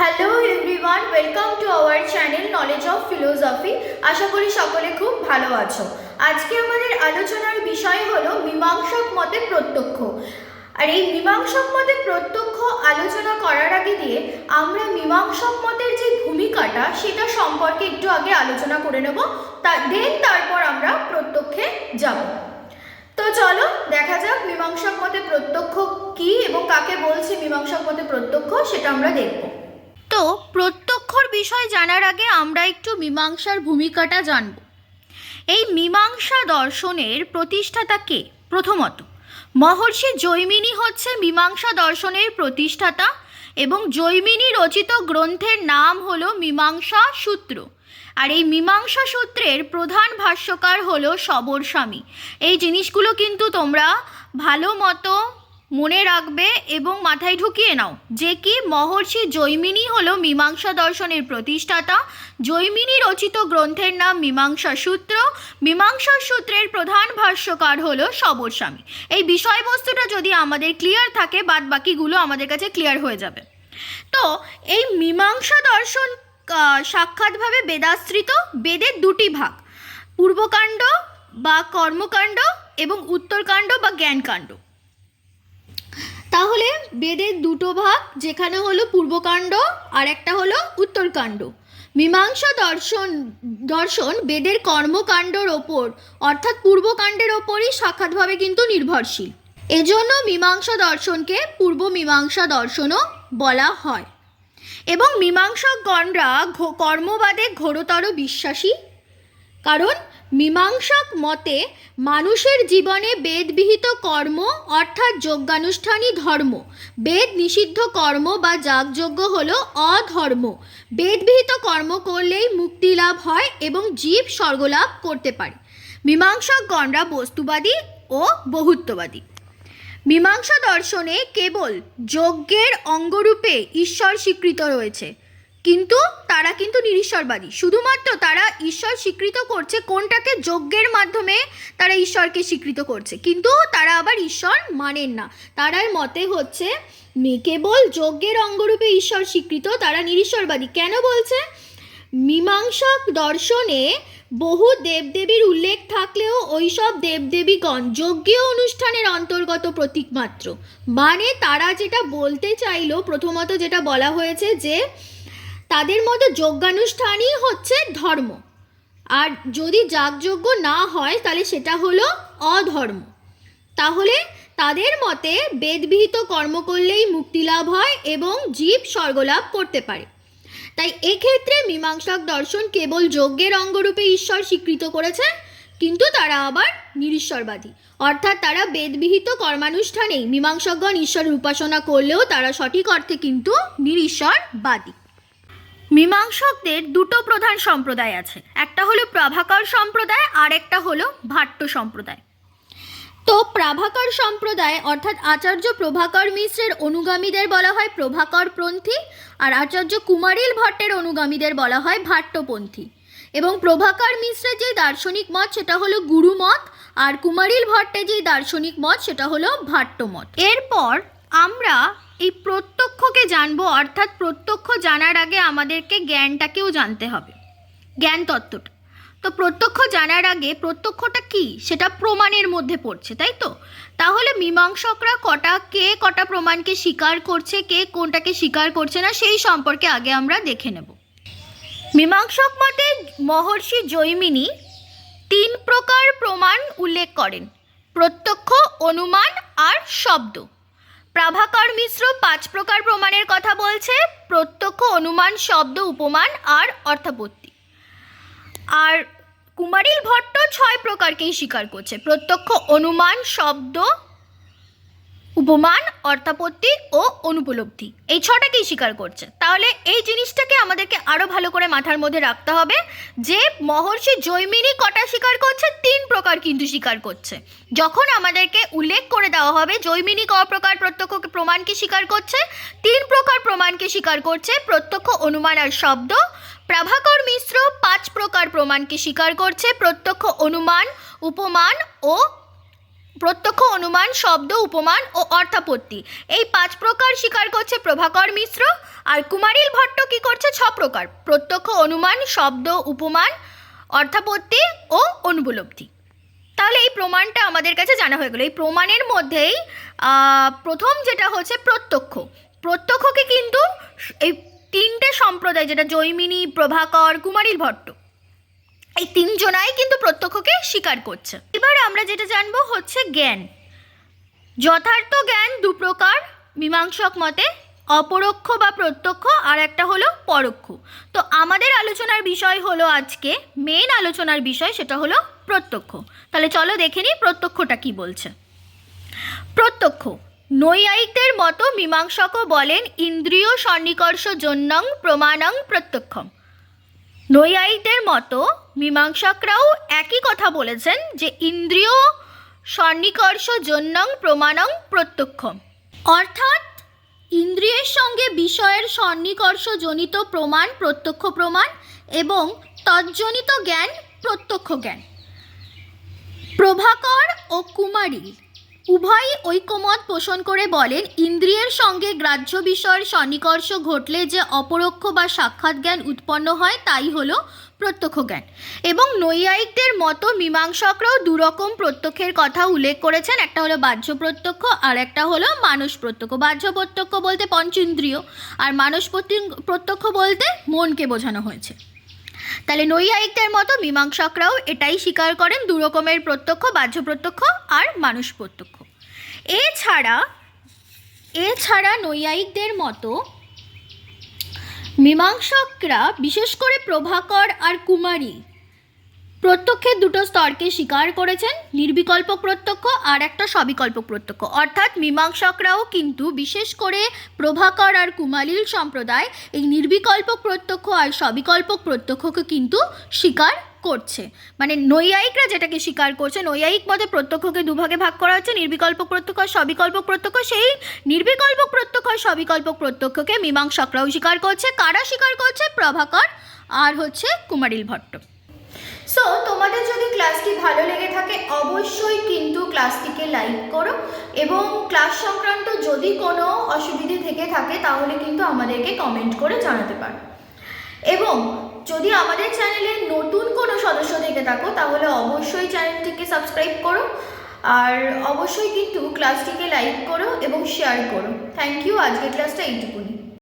Hello everyone welcome to our channel knowledge of philosophy আশা করি সকলে খুব ভালো আছো। আজকে আমাদের আলোচনার বিষয় হলো মীমাংসক মতে প্রত্যক্ষ। আর এই মীমাংসক মতে প্রত্যক্ষ আলোচনা করার আগে দিয়ে আমরা মীমাংসক মতের যে ভূমিকাটা, সেটা সম্পর্কে একটু আগে আলোচনা করে নেব। তা দেন তারপর আমরা প্রত্যক্ষে যাব। তো চলো, দেখা যাক মীমাংসক মতে প্রত্যক্ষ কি এবং কাকে বলছে মীমাংসক মতে প্রত্যক্ষ, সেটা আমরা দেখব। তো প্রত্যক্ষর বিষয় জানার আগে আমরা একটু মীমাংসার ভূমিকাটা জানব। এই মীমাংসা দর্শনের প্রতিষ্ঠাতা কে? প্রথমত, মহর্ষি জৈমিনী হচ্ছে মীমাংসা দর্শনের প্রতিষ্ঠাতা এবং জৈমিনী রচিত গ্রন্থের নাম হল মীমাংসা সূত্র। আর এই মীমাংসা সূত্রের প্রধান ভাষ্যকার হল সবর স্বামী এই জিনিসগুলো কিন্তু তোমরা ভালো মতো মনে রাখবে এবং মাথায় ঢুকিয়ে নাও যে কি মহর্ষি জৈমিনী হলো মীমাংসা দর্শনের প্রতিষ্ঠাতা। জৈমিনী রচিত গ্রন্থের নাম মীমাংসা সূত্র। মীমাংসা সূত্রের প্রধান ভাষ্যকার হলো স্বামী এই বিষয়বস্তুটা যদি আমাদের ক্লিয়ার থাকে বাদ বাকিগুলো আমাদের কাছে ক্লিয়ার হয়ে যাবে। তো এই মীমাংসা দর্শন সাক্ষাৎভাবে বেদাশ্রিত, বেদের দুটি ভাগ। পূর্বকাণ্ড বা কর্মকাণ্ড এবং উত্তরকাণ্ড বা জ্ঞানকাণ্ড। বেদের দুটো ভাগ, যেখানে হলো পূর্বকাণ্ড আর একটা হলো উত্তরকাণ্ড। মীমাংসা দর্শন দর্শন বেদের কর্মকাণ্ডর ওপর, অর্থাৎ পূর্বকাণ্ডের ওপরই সাক্ষাৎভাবে কিন্তু নির্ভরশীল। এজন্য মীমাংসা দর্শনকে পূর্ব মীমাংসা দর্শনও বলা হয়। এবং মীমাংসকগণরা কর্মবাদে ঘোরতর বিশ্বাসী। কারণ মীমাংসক মতে, মানুষের জীবনে বেদবিহিত কর্ম, অর্থাৎ যজ্ঞানুষ্ঠানী ধর্ম। বেদ নিষিদ্ধ কর্ম বা যাগযজ্ঞ হল অধর্ম। বেদবিহিত কর্ম করলেই মুক্তি লাভ হয় এবং জীব স্বর্গলাভ করতে পারে। মীমাংসকগণরা বস্তুবাদী ও বহুত্ববাদী। মীমাংসা দর্শনে কেবল যজ্ঞের অঙ্গরূপে ঈশ্বর স্বীকৃত রয়েছে। কিন্তু তারা কিন্তু নিরীশ্বরবাদী। শুধুমাত্র তারা ঈশ্বর স্বীকৃত করছে কোনটাকে? যজ্ঞের মাধ্যমে তারা ঈশ্বরকে স্বীকৃত করছে। কিন্তু তারা আবার ঈশ্বর মানেন না। তারার মতে হচ্ছে কেবল যজ্ঞের অঙ্গরূপে ঈশ্বর স্বীকৃত, তারা নিরীশ্বরবাদী। কেন বলছে? মীমাংসক দর্শনে বহু দেবদেবীর উল্লেখ থাকলেও ওইসব দেবদেবীগণ যজ্ঞীয় অনুষ্ঠানের অন্তর্গত প্রতীক মাত্র। মানে তারা যেটা বলতে চাইলো, প্রথমত যেটা বলা হয়েছে যে তাদের মতো যজ্ঞানুষ্ঠানই হচ্ছে ধর্ম। আর যদি যাগযজ্ঞ না হয়, তাহলে সেটা হলো অধর্ম। তাহলে তাদের মতে বেদবিহিত কর্ম করলেই মুক্তি লাভ হয় এবং জীব স্বর্গলাভ করতে পারে। তাই এক্ষেত্রে মীমাংসক দর্শন কেবল যজ্ঞের অঙ্গরূপে ঈশ্বর স্বীকৃত করেছে, কিন্তু তারা আবার নিরীশ্বরবাদী। অর্থাৎ তারা বেদবিহিত কর্মানুষ্ঠানেই মীমাংসকগণ ঈশ্বরের উপাসনা করলেও তারা সঠিক অর্থে কিন্তু নিরীশ্বরবাদী। মীমাংসকদের দুটো প্রধান সম্প্রদায় আছে। একটা হলো প্রভাকর সম্প্রদায় আর একটা হলো ভাট্ট সম্প্রদায়। তো প্রাভাকর সম্প্রদায় অর্থাৎ আচার্য প্রভাকর মিশ্রের অনুগামীদের বলা হয় প্রভাকর পন্থী আর আচার্য কুমারিল ভট্টের অনুগামীদের বলা হয় ভাট্টপন্থী এবং প্রভাকর মিশ্রের যে দার্শনিক মত সেটা হলো গুরুমত আর কুমারিল ভট্টের যে দার্শনিক মত সেটা হলো ভাট্টমত এরপর আমরা এই প্রত্যক্ষকে জানব, অর্থাৎ প্রত্যক্ষ জানার আগে আমাদেরকে জ্ঞানটাকেও জানতে হবে। জ্ঞান তত্ত্বটা। তো প্রত্যক্ষ জানার আগে প্রত্যক্ষটা কি? সেটা প্রমাণের মধ্যে পড়ছে, তাই তো? তাহলে মীমাংসকরা কটা, কে কটা প্রমাণকে স্বীকার করছে, কে কোনটাকে স্বীকার করছে না, সেই সম্পর্কে আগে আমরা দেখে নেব। মীমাংসক মতে মহর্ষি জৈমিনী তিন প্রকার প্রমাণ উল্লেখ করেন। প্রত্যক্ষ, অনুমান আর শব্দ। প্রাভাকর মিশ্র পাঁচ প্রকার প্রমাণের কথা বলছে। প্রত্যক্ষ, অনুমান, শব্দ, উপমান আর অর্থাপত্তি। আর কুমারিল ভট্ট ছয় প্রকারকেই স্বীকার করছে। প্রত্যক্ষ, অনুমান, শব্দ উপমান, অর্থাপত্তি ও অনুপলব্ধি। এই ছটাকেই স্বীকার করছে। তাহলে এই জিনিসটাকে আমাদেরকে আরও ভালো করে মাথার মধ্যে রাখতে হবে যে, মহর্ষি জৈমিনী কটা স্বীকার করছে? তিন প্রকার কিন্তু স্বীকার করছে। যখন আমাদেরকে উল্লেখ করে দেওয়া হবে জৈমিনী ক প্রকার প্রত্যক্ষ প্রমাণকে স্বীকার করছে, তিন প্রকার প্রমাণকে স্বীকার করছে, প্রত্যক্ষ অনুমান আর শব্দ, প্রাভাকর মিশ্র পাঁচ প্রকার প্রমাণকে স্বীকার করছে, প্রত্যক্ষ অনুমান, উপমান ও প্রত্যক্ষ অনুমান, শব্দ, উপমান ও অর্থাপত্তি। এই পাঁচ প্রকার স্বীকার করছে প্রভাকর মিশ্র। আর কুমারিল ভট্ট কি করছে? ছ প্রকার। প্রত্যক্ষ অনুমান, শব্দ, উপমান, অর্থাপত্তি ও অনুপলব্ধি। তাহলে এই প্রমাণটা আমাদের কাছে জানা হয়ে গেলো। এই প্রমাণের মধ্যেই প্রথম যেটা হচ্ছে প্রত্যক্ষ। প্রত্যক্ষকে কিন্তু এই তিনটে সম্প্রদায়, যেটা জৈমিনী, প্রভাকর, কুমারিল ভট্ট তিনজনাই কিন্তু প্রত্যক্ষকে স্বীকার করছে। এবার আমরা যেটা জানব হচ্ছে জ্ঞান। যথার্থ জ্ঞান দু প্রকার, মীমাংসক মতে অপরোক্ষ বা প্রত্যক্ষ, আর একটা হলো পরোক্ষ। তো আমাদের আলোচনার বিষয় হলো আজকে মেন আলোচনার বিষয় সেটা হলো প্রত্যক্ষ। তাহলে চলো দেখে নিই প্রত্যক্ষটা কি বলছে। প্রত্যক্ষ, নৈয়ায়িকদের মতো মীমাংসকও বলেন, ইন্দ্রিয় সন্নিকর্ষ জন্যং প্রমাণং প্রত্যক্ষম। নৈয়ায়িকদের মতো মীমাংসকরাও একই কথা বলেছেন যে ইন্দ্রিয় সন্নিকর্ষ জন্যং প্রমাণং প্রত্যক্ষম। অর্থাৎ ইন্দ্রিয়ের সঙ্গে বিষয়ের সন্নিকর্ষ জনিত প্রমাণ, প্রত্যক্ষ প্রমাণ এবং তজ্জনিত জ্ঞান, প্রত্যক্ষ জ্ঞান। প্রভাকর ও কুমারী উভয়ই ঐকমত পোষণ করে বলেন, ইন্দ্রিয়ের সঙ্গে গ্রাহ্য বিষয়ের সন্নিকর্ষ ঘটলে যে অপরোক্ষ বা সাক্ষাৎ জ্ঞান উৎপন্ন হয়, তাই হলো প্রত্যক্ষ জ্ঞান। এবং নৈয়ায়িকদের মতো মীমাংসকরাও দুরকম প্রত্যক্ষের কথা উল্লেখ করেছেন। একটা হলো বাহ্য প্রত্যক্ষ, আর একটা হলো মানস প্রত্যক্ষ। বাহ্য প্রত্যক্ষ বলতে পঞ্চেন্দ্রিয় আর মানস প্রত্যং- প্রত্যক্ষ বলতে মনকে বোঝানো হয়েছে। তাহলে নৈয়ায়িকদের মতো মীমাংসকরাও এটাই স্বীকার করেন দু রকমের প্রত্যক্ষ বাহ্য প্রত্যক্ষ আর মানুষ প্রত্যক্ষ এছাড়া এছাড়া নৈয়ায়িকদের মতো মীমাংসকরা বিশেষ করে প্রভাকর আর কুমারী প্রত্যক্ষের দুটো স্তরকে স্বীকার করেছেন নির্বিকল্প প্রত্যক্ষ আর একটা সবিকল্প প্রত্যক্ষ। অর্থাৎ মীমাংসকরাও কিন্তু বিশেষ করে প্রভাকর আর কুমালিল সম্প্রদায় এই নির্বিকল্প প্রত্যক্ষ আর সবিকল্প প্রত্যক্ষকে কিন্তু স্বীকার করছে। মানে নৈয়ায়িকরা যেটাকে স্বীকার করছে, নৈয়ায়িক মতে প্রত্যক্ষকে দুভাগে ভাগ করা হচ্ছে, নির্বিকল্প প্রত্যক্ষ আর সবিকল্প প্রত্যক্ষ। সেই নির্বিকল্প প্রত্যক্ষ আর সবিকল্প প্রত্যক্ষকে মীমাংসকরাও স্বীকার করছে। কারা স্বীকার করছে? প্রভাকর আর হচ্ছে কুমারিল ভট্ট। সো তোমাদের যদি ক্লাসটি ভালো লেগে থাকে, অবশ্যই কিন্তু ক্লাসটিকে লাইক করো এবং ক্লাস সংক্রান্ত যদি কোনো অসুবিধে থেকে থাকে, তাহলে কিন্তু আমাদেরকে কমেন্ট করে জানাতে পারো। এবং যদি আমাদের চ্যানেলে নতুন কোনো সদস্য থেকে থাকো, তাহলে অবশ্যই চ্যানেলটিকে সাবস্ক্রাইব করো আর অবশ্যই কিন্তু ক্লাসটিকে লাইক করো এবং শেয়ার করো। থ্যাংক ইউ আজকের ক্লাসটা এইটুকুনি।